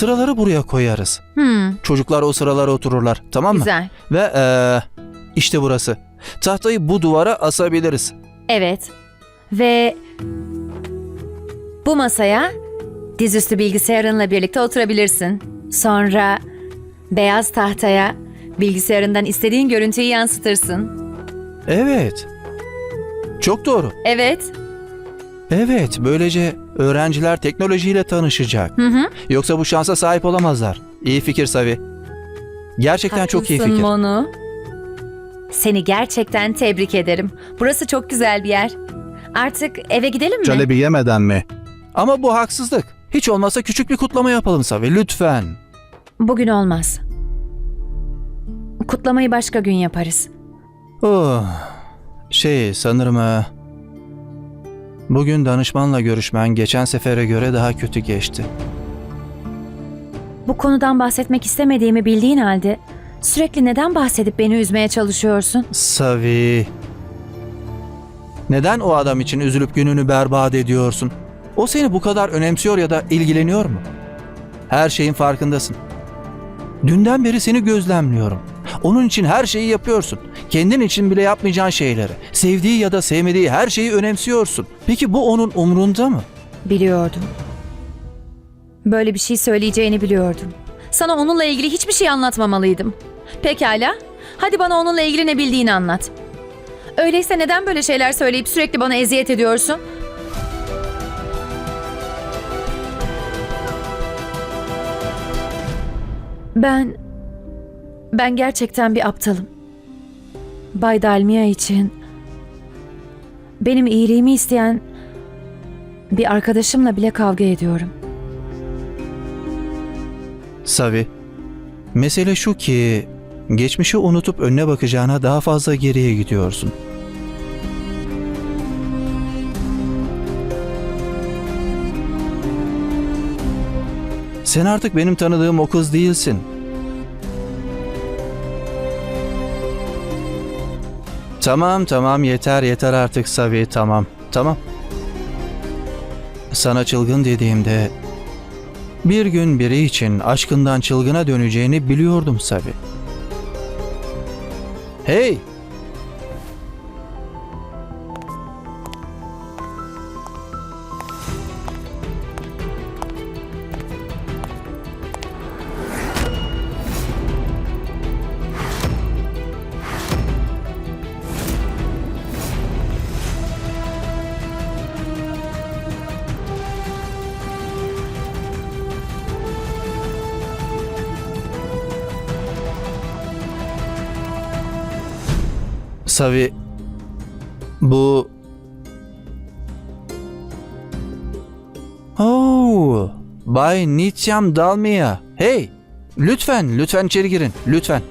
Sıraları buraya koyarız. Hmm, Çocuklar o sıralara otururlar. Tamam mı? güzel. Ve eee, işte burası. Tahtayı bu duvara asabiliriz. Evet. Ve bu masaya dizüstü bilgisayarınla birlikte oturabilirsin. Sonra beyaz tahtaya bilgisayarından istediğin görüntüyü yansıtırsın. Evet. Çok doğru. Evet. Evet, böylece öğrenciler teknolojiyle tanışacak. Hı hı. Yoksa bu şansa sahip olamazlar. İyi fikir Savi. Gerçekten çok iyi Haklısın fikir. Monu. Seni gerçekten tebrik ederim. Burası çok güzel bir yer. Artık eve gidelim mi? Calebi yemeden mi? Ama bu haksızlık. Hiç olmazsa küçük bir kutlama yapalım Savi lütfen. Bugün olmaz. Kutlamayı başka gün yaparız. Oh, şey sanırım ha, bugün danışmanla görüşmen geçen sefere göre daha kötü geçti. Bu konudan bahsetmek istemediğimi bildiğin halde sürekli neden bahsedip beni üzmeye çalışıyorsun? Savi. Neden o adam için üzülüp gününü berbat ediyorsun? O seni bu kadar önemsiyor ya da ilgileniyor mu? Her şeyin farkındasın. Dünden beri seni gözlemliyorum. Onun için her şeyi yapıyorsun. Kendin için bile yapmayacağın şeyleri, sevdiği ya da sevmediği her şeyi önemsiyorsun. Peki bu onun umrunda mı? Biliyordum. Böyle bir şey söyleyeceğini biliyordum. Sana onunla ilgili hiçbir şey anlatmamalıydım. Pekala. Hadi bana onunla ilgili ne bildiğini anlat. Öyleyse neden böyle şeyler söyleyip sürekli bana eziyet ediyorsun? Ben... Ben gerçekten bir aptalım. Bay Dalmia için... Benim iyiliğimi isteyen bir arkadaşımla bile kavga ediyorum. Savi, mesele şu ki geçmişi unutup önüne bakacağına daha fazla geriye gidiyorsun. Sen artık benim tanıdığım o kız değilsin. Tamam tamam yeter yeter artık Savi tamam tamam. Sana çılgın dediğimde bir gün biri için aşkından çılgına döneceğini biliyordum Savi. Hey! Savi bu Oh, Bay Nityam Dalmia. Hey, lütfen, lütfen içeri girin, lütfen.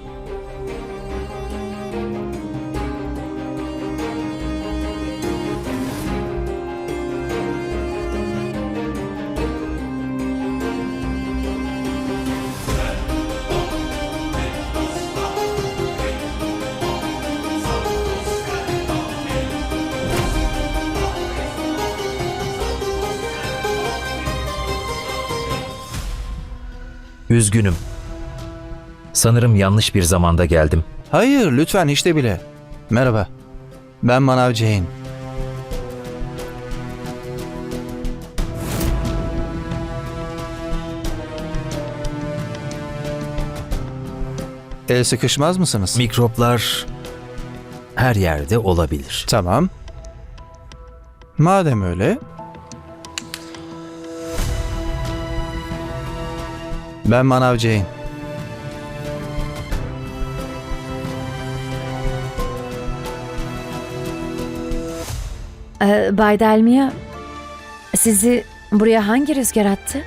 Üzgünüm. Sanırım yanlış bir zamanda geldim. Hayır, lütfen işte bile. Merhaba. Ben Manav Jain. El sıkışmaz mısınız? Mikroplar her yerde olabilir. Tamam. Madem öyle... Ben Manav Jain. Ee, Bay Delmia, sizi buraya hangi rüzgar attı?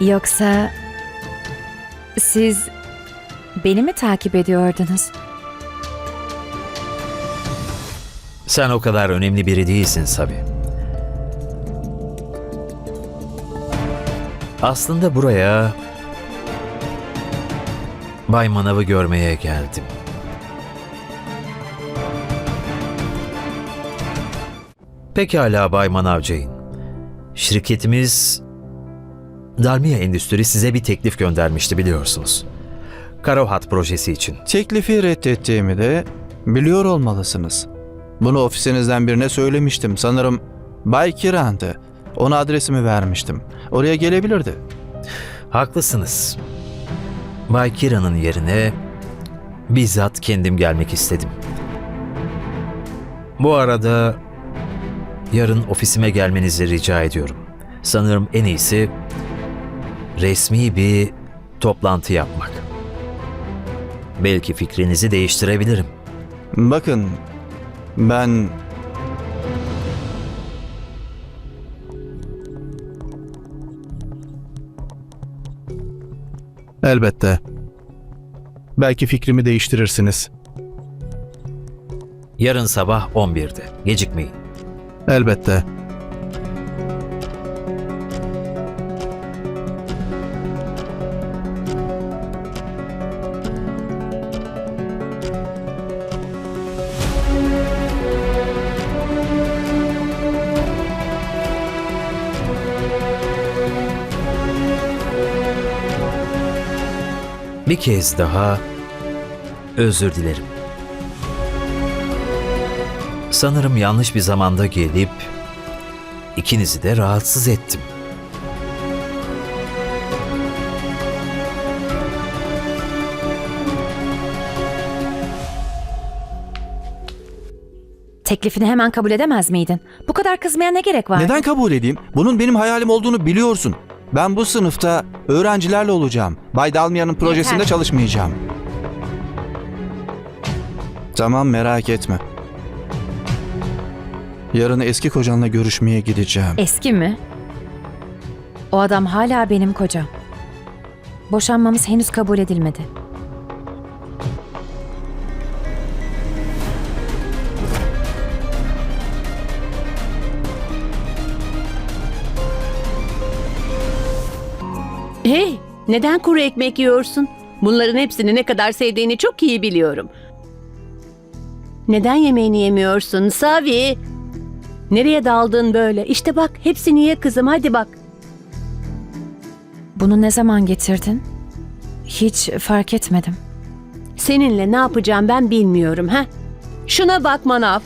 Yoksa siz beni mi takip ediyordunuz? Sen o kadar önemli biri değilsin Sabi. Aslında buraya Bay Manav'ı görmeye geldim. Pekala Bay Manav Jane. Şirketimiz Dalmia Endüstri size bir teklif göndermişti biliyorsunuz. Karohat projesi için. Teklifi reddettiğimi de biliyor olmalısınız. Bunu ofisinizden birine söylemiştim. Sanırım Bay Kiran'dı. Ona adresimi vermiştim. Oraya gelebilirdi. Haklısınız. Bay Kira'nın yerine bizzat kendim gelmek istedim. Bu arada yarın ofisime gelmenizi rica ediyorum. Sanırım en iyisi resmi bir toplantı yapmak. Belki fikrinizi değiştirebilirim. Bakın, ben... Elbette. Belki fikrimi değiştirirsiniz. Yarın sabah 11'de. Gecikmeyin. Elbette. Bir kez daha özür dilerim. Sanırım yanlış bir zamanda gelip ikinizi de rahatsız ettim. Teklifini hemen kabul edemez miydin? Bu kadar kızmaya ne gerek var? Neden kabul edeyim? Bunun benim hayalim olduğunu biliyorsun. Ben bu sınıfta öğrencilerle olacağım. Bay Dalmia'nın projesinde Yeter. çalışmayacağım. Tamam merak etme. Yarın eski kocanla görüşmeye gideceğim. Eski mi? O adam hala benim kocam. Boşanmamız henüz kabul edilmedi. Neden kuru ekmek yiyorsun? Bunların hepsini ne kadar sevdiğini çok iyi biliyorum. Neden yemeğini yemiyorsun Savi? Nereye daldın böyle? İşte bak, hepsini ye kızım, hadi bak. Bunu ne zaman getirdin? Hiç fark etmedim. Seninle ne yapacağım ben bilmiyorum ha. Şuna bak manav.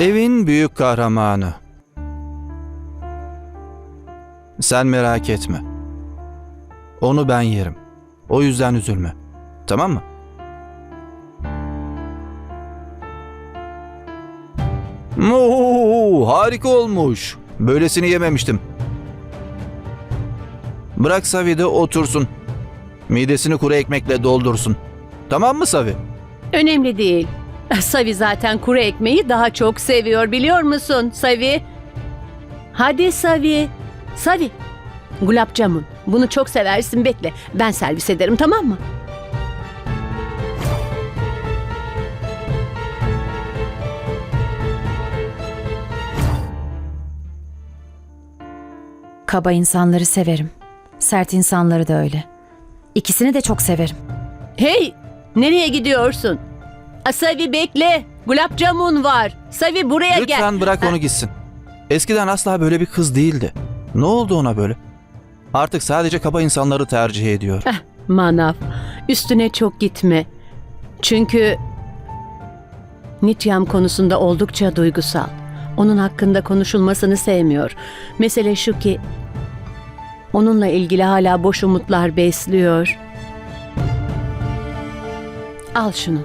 Evin büyük kahramanı. Sen merak etme. Onu ben yerim. O yüzden üzülme. Tamam mı? Oo, harika olmuş. Böylesini yememiştim. Bırak Savi de otursun. Midesini kuru ekmekle doldursun. Tamam mı Savi? Önemli değil. Savi zaten kuru ekmeği daha çok seviyor biliyor musun Savi? Hadi Savi. Savi. Gulab Jamun. Bunu çok seversin bekle. Ben servis ederim tamam mı? Kaba insanları severim. Sert insanları da öyle. İkisini de çok severim. Hey! Nereye gidiyorsun? Aa, Savi bekle. Gulab Jamun var. Savi buraya gel. Lütfen bırak onu gitsin. Eskiden asla böyle bir kız değildi. Ne oldu ona böyle? Artık sadece kaba insanları tercih ediyor. Eh, Manav, üstüne çok gitme. Çünkü Nityam konusunda oldukça duygusal. Onun hakkında konuşulmasını sevmiyor. Mesele şu ki onunla ilgili hala boş umutlar besliyor. Al şunu.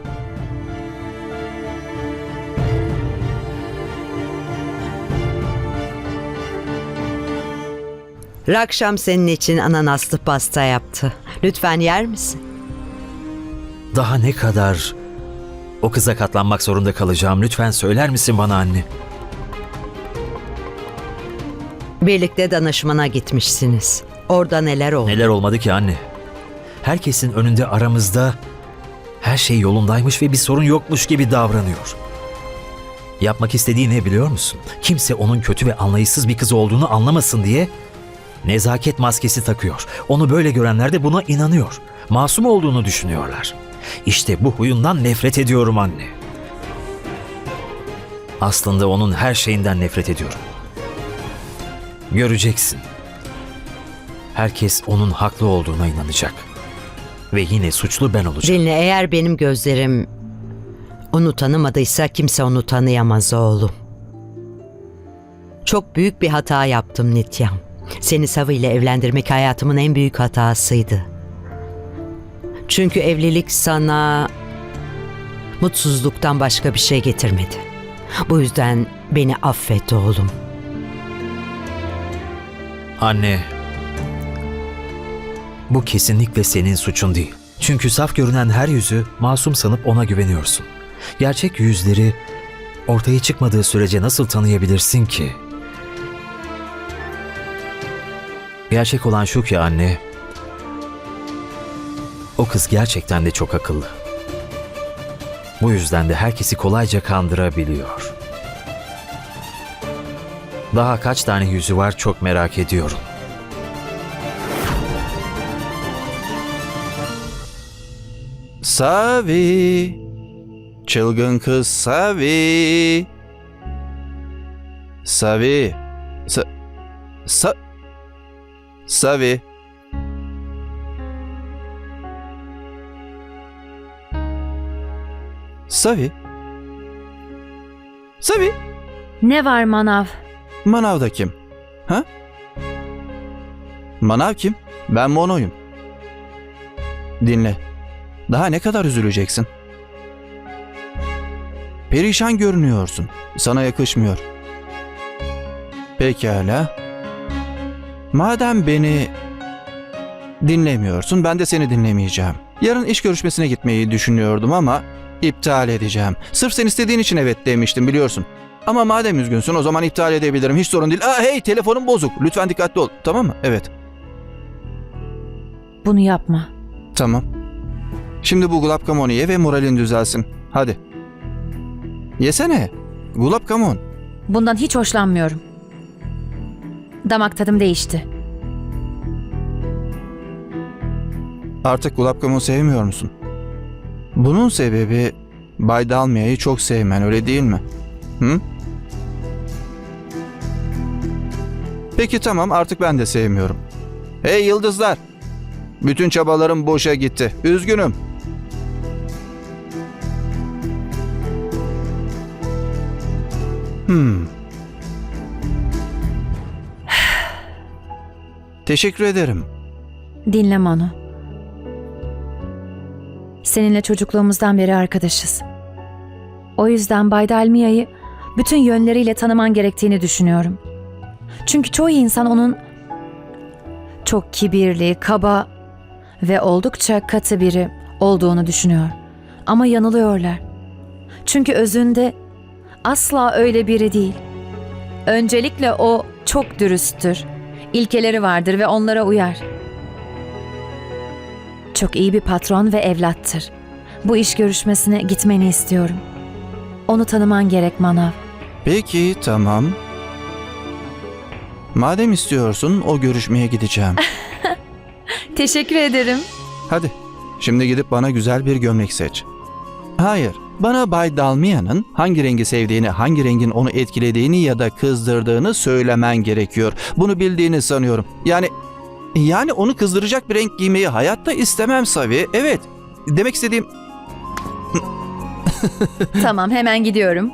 Rakşam senin için ananaslı pasta yaptı. Lütfen yer misin? Daha ne kadar o kıza katlanmak zorunda kalacağım lütfen söyler misin bana anne? Birlikte danışmana gitmişsiniz. Orada neler oldu? Neler olmadı ki anne? Herkesin önünde aramızda her şey yolundaymış ve bir sorun yokmuş gibi davranıyor. Yapmak istediği ne biliyor musun? Kimse onun kötü ve anlayışsız bir kız olduğunu anlamasın diye nezaket maskesi takıyor. Onu böyle görenler de buna inanıyor. Masum olduğunu düşünüyorlar. İşte bu huyundan nefret ediyorum anne. Aslında onun her şeyinden nefret ediyorum. Göreceksin. Herkes onun haklı olduğuna inanacak. Ve yine suçlu ben olacağım. Dinle eğer benim gözlerim onu tanımadıysa kimse onu tanıyamaz oğlum. Çok büyük bir hata yaptım Nityam. Seni Savi ile evlendirmek hayatımın en büyük hatasıydı. Çünkü evlilik sana mutsuzluktan başka bir şey getirmedi. Bu yüzden beni affet oğlum. Anne. Bu kesinlikle senin suçun değil. Çünkü saf görünen her yüzü masum sanıp ona güveniyorsun. Gerçek yüzleri ortaya çıkmadığı sürece nasıl tanıyabilirsin ki? Gerçek olan şu ki anne. O kız gerçekten de çok akıllı. Bu yüzden de herkesi kolayca kandırabiliyor. Daha kaç tane yüzü var çok merak ediyorum. Savi. Çılgın kız Savi. Savi. Sa Sa Savi. Savi. Savi. Ne var manav? Manav da kim? Ha? Manav kim? Ben Mono'yum. Dinle. Daha ne kadar üzüleceksin? Perişan görünüyorsun. Sana yakışmıyor. Pekala. Madem beni dinlemiyorsun, ben de seni dinlemeyeceğim. Yarın iş görüşmesine gitmeyi düşünüyordum ama iptal edeceğim. Sırf sen istediğin için evet demiştim biliyorsun. Ama madem üzgünsün o zaman iptal edebilirim. Hiç sorun değil. Aa, hey telefonum bozuk. Lütfen dikkatli ol. Tamam mı? Evet. Bunu yapma. Tamam. Şimdi bu gulab kamonu ye ve moralin düzelsin. Hadi. Yesene. Gulab kamon. Bundan hiç hoşlanmıyorum. Damak tadım değişti. Artık gulab kamon sevmiyor musun? Bunun sebebi Bay Dalmia'yı çok sevmen öyle değil mi? Hı? Peki tamam artık ben de sevmiyorum. Hey yıldızlar! Bütün çabalarım boşa gitti. Üzgünüm. Hmm. Teşekkür ederim. Dinle Manu. Seninle çocukluğumuzdan beri arkadaşız. O yüzden Bay Dalmia'yı bütün yönleriyle tanıman gerektiğini düşünüyorum. Çünkü çoğu insan onun çok kibirli, kaba ve oldukça katı biri olduğunu düşünüyor. Ama yanılıyorlar. Çünkü özünde asla öyle biri değil. Öncelikle o çok dürüsttür. İlkeleri vardır ve onlara uyar. Çok iyi bir patron ve evlattır. Bu iş görüşmesine gitmeni istiyorum. Onu tanıman gerek Manav. Peki tamam. Madem istiyorsun o görüşmeye gideceğim. Teşekkür ederim. Hadi şimdi gidip bana güzel bir gömlek seç. Hayır bana Bay Dalmia'nın hangi rengi sevdiğini, hangi rengin onu etkilediğini ya da kızdırdığını söylemen gerekiyor. Bunu bildiğini sanıyorum. Yani yani onu kızdıracak bir renk giymeyi hayatta istemem Savi. Evet. Demek istediğim tamam hemen gidiyorum.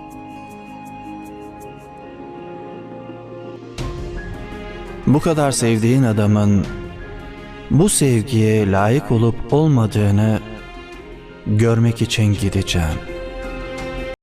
bu kadar sevdiğin adamın bu sevgiye layık olup olmadığını görmek için gideceğim.